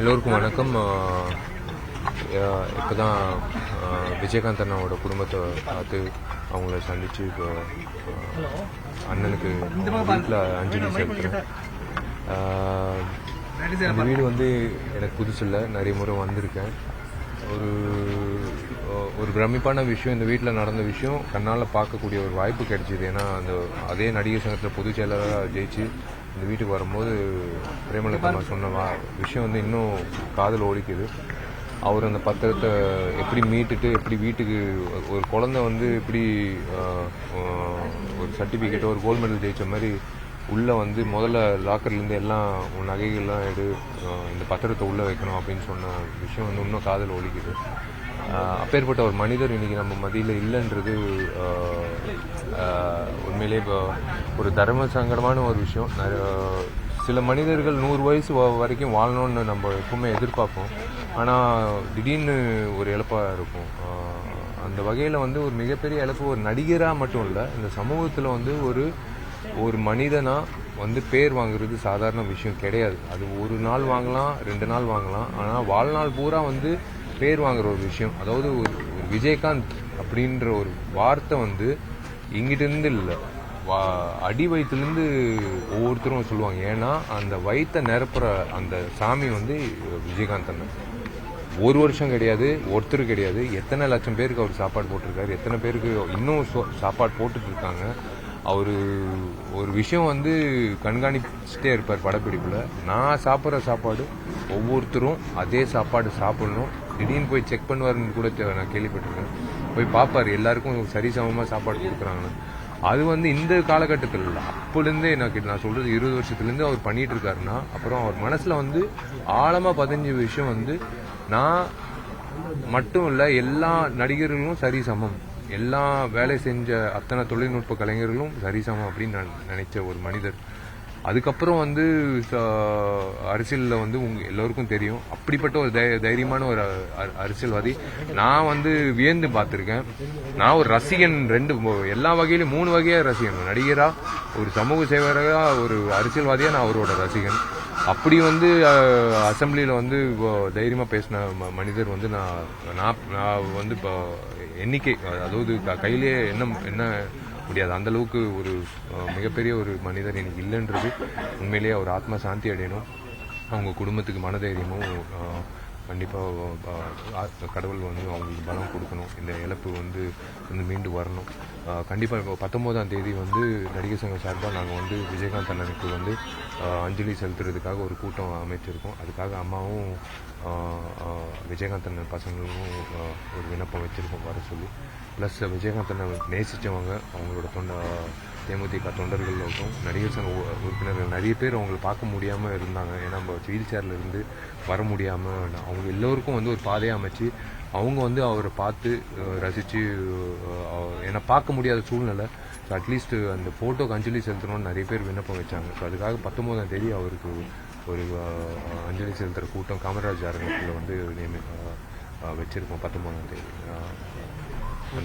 எல்லோருக்கும் வணக்கம். இப்போ தான் விஜயகாந்த் அண்ணாவோட குடும்பத்தை பார்த்து அவங்கள சந்தித்து இப்போ அண்ணனுக்கு வீட்டில் அஞ்சலி செலுத்துகிறேன் இந்த வீடு வந்து எனக்கு புதுசு இல்லை நிறைய முறை வந்திருக்கேன். ஒரு ஒரு பிரமிப்பான விஷயம் இந்த வீட்டில் நடந்த விஷயம் கண்ணால் பார்க்கக்கூடிய ஒரு வாய்ப்பு கிடைச்சிது. ஏன்னா அந்த அதே நடிகர் சங்கத்தில் பொதுச் செயலராக ஜெயிச்சு இந்த வீட்டுக்கு வரும்போது பிரேமலதா சொன்ன விஷயம் வந்து இன்னும் காதில் ஒலிக்குது அவர் அந்த பத்திரத்தை எப்படி மீட்டுட்டு எப்படி வீட்டுக்கு ஒரு குழந்தை வந்து எப்படி ஒரு சர்டிஃபிகேட்டோ ஒரு கோல்டு மெடல் ஜெயிச்ச மாதிரி உள்ளே வந்து முதல்ல லாக்கர்லேருந்து எல்லாம் உன் நகைகள்லாம் எடு இந்த பத்திரத்தை உள்ளே வைக்கணும் அப்படின்னு சொன்ன விஷயம் வந்து இன்னும் காதில் ஒலிக்குது ஆஹ், அப்பேற்பட்ட ஒரு மனிதர் இன்னைக்கு நம்ம மதியில் இல்லைன்றது உண்மையிலே இப்போ ஒரு தர்ம சங்கடமான ஒரு விஷயம். சில மனிதர்கள் நூறு வயசு வரைக்கும் வாழணும்னு நம்ம எப்பவுமே எதிர்பார்ப்போம். ஆனால் திடீர்னு ஒரு இழப்பாக இருக்கும். அந்த வகையில் வந்து ஒரு மிகப்பெரிய இழப்பு ஒரு நடிகராக மட்டும் இல்லை இந்த சமூகத்தில் வந்து ஒரு ஒரு மனிதனாக வந்து பேர் வாங்குறது சாதாரண விஷயம் கிடையாது. அது ஒரு நாள் வாங்கலாம் ரெண்டு நாள் வாங்கலாம். ஆனால் வாழ்நாள் பூரா வந்து பேர் வாங்குற ஒரு விஷயம். அதாவது ஒரு ஒரு விஜயகாந்த் அப்படின்ற ஒரு வார்த்தை வந்து இங்கிட்டிருந்து இல்லை. வா அடி வயிற்றுலேருந்து ஒவ்வொருத்தரும் சொல்லுவாங்க. ஏன்னா அந்த வயிற்றை நிரப்புற அந்த சாமி வந்து விஜயகாந்த் அண்ணன். ஒரு வருஷம் கிடையாது ஒருத்தர் கிடையாது. எத்தனை லட்சம் பேருக்கு அவர் சாப்பாடு போட்டிருக்காரு எத்தனை பேருக்கு இன்னும் சோ- சாப்பாடு போட்டுட்டு இருக்காங்க. அவர் ஒரு விஷயம் வந்து கண்காணிச்சுட்டே இருப்பார் படப்பிடிப்பில். நான் சாப்பிட்ற சாப்பாடு ஒவ்வொருத்தரும் அதே சாப்பாடு சாப்பிடணும். திடீர்னு போய் செக் பண்ணுவாருன்னு கூட தேவை நான் கேள்விப்பட்டிருக்கேன். போய் பார்ப்பார் எல்லாருக்கும் சரிசமமாக சாப்பாடு கொடுக்குறாங்கன்னு. அது வந்து இந்த காலகட்டத்தில் இல்லை. அப்போலேருந்தே எனக்கு நான் சொல்கிறது இருபது வருஷத்துலேருந்து அவர் பண்ணிகிட்டு இருக்காருன்னா அப்புறம் அவர் மனசில் வந்து ஆழமாக பதிஞ்ச விஷயம் வந்து நான் மட்டும் இல்லை எல்லா நடிகர்களும் சரி சமம் எல்லா வேலை செஞ்ச அத்தனை தொழில்நுட்ப கலைஞர்களும் சரிசமம் அப்படின்னு நான் நினைச்ச ஒரு மனிதர். அதுக்கப்புறம் வந்து அரசியலில் வந்து உங்க எல்லோருக்கும் தெரியும். அப்படிப்பட்ட ஒரு தை- தைரியமான ஒரு அ- அரசியல்வாதி. நான் வந்து வியந்து பார்த்துருக்கேன். நான் ஒரு ரசிகன் ரெண்டு எல்லா வகையிலும் மூணு வகையாக ரசிகன். நடிகராக ஒரு சமூக சேவராக ஒரு அரசியல்வாதியாக நான் அவரோட ரசிகன். அப்படி வந்து அசம்பிளியில் வந்து தைரியமாக பேசின ம- மனிதர் வந்து நான் நான் வந்து இப்போ எண்ணிக்கை அதாவது கையிலேயே என்ன என்ன முடியாது. அந்த அளவுக்கு ஒரு மிகப்பெரிய ஒரு மனிதர் எனக்கு இல்லைன்றது உண்மையிலேயே அவர் ஆத்மா சாந்தி அடையணும். அவங்க குடும்பத்துக்கு மனதைரியமும் கண்டிப்பாக கடவுள் வந்து அவங்களுக்கு பலம் கொடுக்கணும். இந்த இழப்பு வந்து வந்து மீண்டு வரணும். கண்டிப்பாக இப்போ பத்தொம்போதாம் தேதி வந்து நடிகர் சங்கம் சார்பாக நாங்கள் வந்து விஜயகாந்த் அண்ணனுக்கு வந்து அஞ்சலி செலுத்துறதுக்காக ஒரு கூட்டம் அமைச்சிருக்கோம். அதுக்காக அம்மாவும் விஜயகாந்த் அண்ணன் பசங்களும் ஒரு விண்ணப்பம் வச்சுருக்கோம் வர சொல்லி. ப்ளஸ் விஜயகாந்த் அண்ணன் நேசிச்சவங்க அவங்களோட தொண்டை தேமுதிக தொண்டர்கள் இருக்கும் நடிகர் சங்க உறுப்பினர்கள் நிறைய பேர் அவங்களை பார்க்க முடியாமல் இருந்தாங்க. ஏன்னா நம்ம வீல் சேரில் இருந்து வர முடியாமல் அவங்க எல்லோருக்கும் வந்து ஒரு பாதையை அமைச்சு அவங்க வந்து அவரை பார்த்து ரசித்து ரசிச்சு ஏன்னா பார்க்க முடியாத சூழ்நிலை. ஸோ அட்லீஸ்ட் அந்த ஃபோட்டோக்கு அஞ்சலி செலுத்தணும்னு நிறைய பேர் விண்ணப்பம் வச்சாங்க. ஸோ அதுக்காக பத்தொம்போதாம் தேதி அவருக்கு ஒரு அஞ்சலி செலுத்துகிற கூட்டம் காமராஜ் அரங்கத்தில் வந்து நியமி வச்சுருக்கோம் பத்தொம்போதாம் தேதி.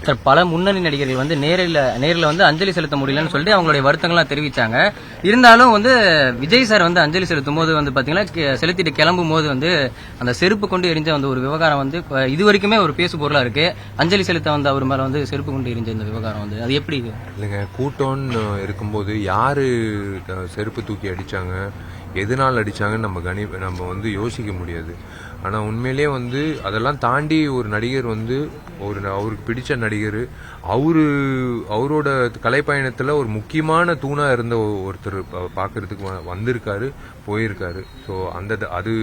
சார் பல முன்னணி நடிகர்கள் வந்து நேரில் நேரில் வந்து அஞ்சலி செலுத்த முடியலன்னு சொல்லிட்டு அவங்களுடைய வருத்தங்கள்லாம் தெரிவிச்சாங்க. இருந்தாலும் வந்து விஜய் சார் வந்து அஞ்சலி செலுத்தும் போது வந்து பார்த்தீங்கன்னா செலுத்திட்டு கிளம்பும் போது வந்து அந்த செருப்பு கொண்டு எரிஞ்ச வந்து ஒரு விவகாரம் வந்து இது வரைக்குமே ஒரு பேசு பொருளாக இருக்கு. அஞ்சலி செலுத்த வந்து அவர் மேலே வந்து செருப்பு கொண்டு எரிஞ்ச இந்த விவகாரம் வந்து அது எப்படி இல்லைங்க கூட்டம்னு இருக்கும்போது யாரு செருப்பு தூக்கி அடிச்சாங்க எதனால் அடிச்சாங்கன்னு நம்ம கணி நம்ம வந்து யோசிக்க முடியாது. ஆனால் உண்மையிலேயே வந்து அதெல்லாம் தாண்டி ஒரு நடிகர் வந்து ஒரு அவருக்கு பிடிச்ச நடிகர் அவரு அவரோட கலைப்பயணத்தில் ஒரு முக்கியமான தூணாக இருந்த ஒருத்தர் பார்க்குறதுக்கு வ- வந்திருக்காரு போயிருக்காரு. ஸோ அந்த த- அது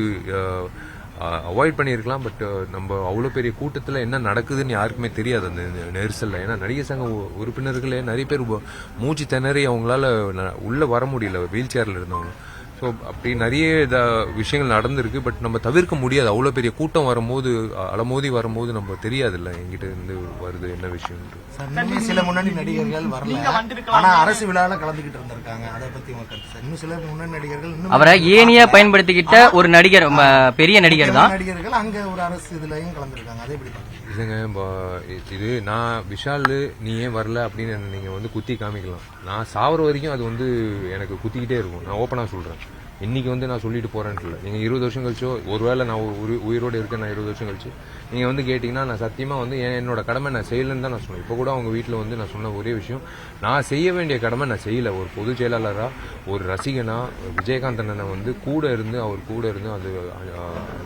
அவாய்ட் பண்ணியிருக்கலாம் பட் நம்ம அவ்வளோ பெரிய கூட்டத்தில் என்ன நடக்குதுன்னு யாருக்குமே தெரியாது அந்த நெரிசலில். ஏன்னா நடிகர் சங்க உ- உறுப்பினர்களே நிறைய பேர் மூச்சு திணறி அவங்களால உள்ளே வர முடியல வீல் சேரில் இருந்தவங்க. ஸோ அப்படி நிறைய விஷயங்கள் நடந்திருக்கு பட் நம்ம தவிர்க்க முடியாது. அவ்வளோ பெரிய கூட்டம் வரும்போது அலமோதி வரும்போது நம்ம தெரியாதுல்ல எங்கிட்ட இருந்து வருது என்ன விஷயம் சில முன்னணி நடிகர்கள் வரல. ஆனா அரசு விழால கலந்துகிட்டு இருந்திருக்காங்க. அதை பத்தி உங்க கருத்து? சார் இன்னும் சில முன்னணி நடிகர்கள் அவரை ஏனியா பயன்படுத்திக்கிட்ட ஒரு நடிகர் பெரிய நடிகர் தான். நடிகர்கள் அங்க ஒரு அரசு இதுலயும் கலந்துருக்காங்க. அதை எப்படி இதுங்க இது நான் விஷால் நீ ஏன் வரல அப்படின்னு நீங்கள் வந்து குத்தி காமிக்கலாம். நான் சாவர வரைக்கும் அது வந்து எனக்கு குத்திக்கிட்டே இருக்கும். நான் ஓப்பனாக சொல்கிறேன் இன்னைக்கு வந்து நான் சொல்லிட்டு போறேன்னு இல்லை நீங்க இருபது வருஷம் கழிச்சோ ஒருவேளை நான் உயிர் உயிரோடு இருக்கேன் நான் இருபது வருஷம் கழிச்சு. நீங்க வந்து கேட்டீங்கன்னா நான் சத்தியமா வந்து என் என்னோட கடமை நான் செய்யலன்னு தான் நான் சொன்னேன். இப்போ கூட அவங்க வீட்டில் வந்து நான் சொன்ன ஒரே விஷயம் நான் செய்ய வேண்டிய கடமை நான் செய்யல. ஒரு பொதுச் செயலாளரா ஒரு ரசிகனா விஜயகாந்த் அண்ணனை வந்து கூட இருந்து அவர் கூட இருந்து அது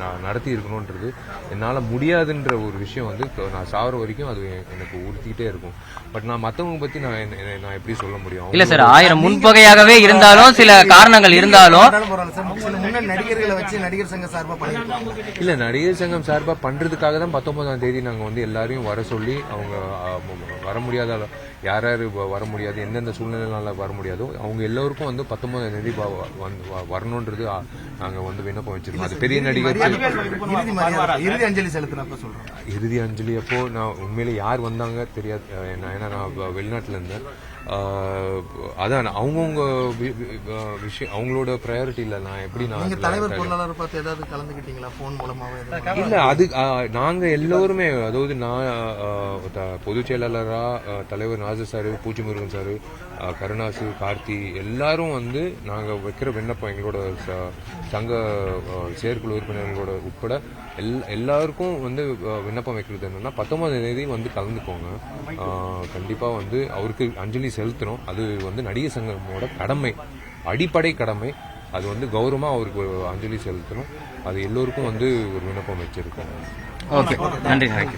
நான் நடத்தி இருக்கணும்ன்றது என்னால முடியாதுன்ற ஒரு விஷயம் வந்து நான் சாவர வரைக்கும் அது எனக்கு உறுத்திக்கிட்டே இருக்கும். பட் நான் மத்தவங்க பத்தி நான் நான் எப்படி சொல்ல முடியும்? இல்ல சார் ஆயிரம் முன்பகையாகவே இருந்தாலும் சில காரணங்கள் இருந்தாலும் போறாங்க சார். சில முன்னாடி நடிகர்களை வச்சு நடிகர் சங்க சார்பா பண்ணிருக்காங்க. இல்ல நடிகர் சங்கம் சார்பா பண்றதுக்காக தான் பத்தொன்பதாம் தேதி நாங்க வந்து எல்லாரையும் வர சொல்லி அவங்க வர முடியாத யார் யார் வர முடியாது எந்தெந்த சூழ்நிலைனால வர முடியாதோ அவங்க எல்லோருக்கும் வந்து பத்தொன்பதாம் தேதி வரணுன்றது ஆ, நாங்க வந்து விண்ணப்பம் வச்சிருக்கோம். அது பெரிய நடிகர் இறுதி அஞ்சலி செலுத்தினப்ப சொல்றோம். இறுதி அஞ்சலி அப்போ நான் உண்மையிலே யார் வந்தாங்க தெரியாது ஏன்னா நான் வெளிநாட்டுல இருந்தேன். அதான் அவங்கவுங்க விஷயம் அவங்களோட ப்ரையாரிட்டி இல்ல நான் எப்படி நான் நீங்க அதுல தலைவர் பொருளாளர் பார்த்து ஏதாவது கலந்துக்கிட்டீங்களா? போன் மூலமாவே எதுவும்? இல்ல அது ஆ, நாங்க எல்லோருமே அதாவது நான் பொதுச் செயலாளரா ஆ, தலைவர் நாசர் சாரு பூச்சி முருகன் சாரு கருணாசு கார்த்தி எல்லாரும் வந்து நாங்க வைக்கிற விண்ணப்பம் எங்களோட ச- சங்க செயற்குழு உறுப்பினர்களோட உட்பட எல்- எல்லாருக்கும் வந்து விண்ணப்பம் வைக்கிறது என்னன்னா பத்தொன்பதாம் தேதி வந்து கலந்துக்கோங்க. ஆ, கண்டிப்பா வந்து அவருக்கு அஞ்சலி செலுத்தணும். அது வந்து நடிகர் சங்கமோட கடமை அடிப்படை கடமை. அது வந்து கௌரவமா அவருக்கு ஒரு அஞ்சலி செலுத்தணும். அது எல்லோருக்கும் வந்து ஒரு விண்ணப்பம் வச்சிருக்கோம். ஓகே நன்றி நன்றி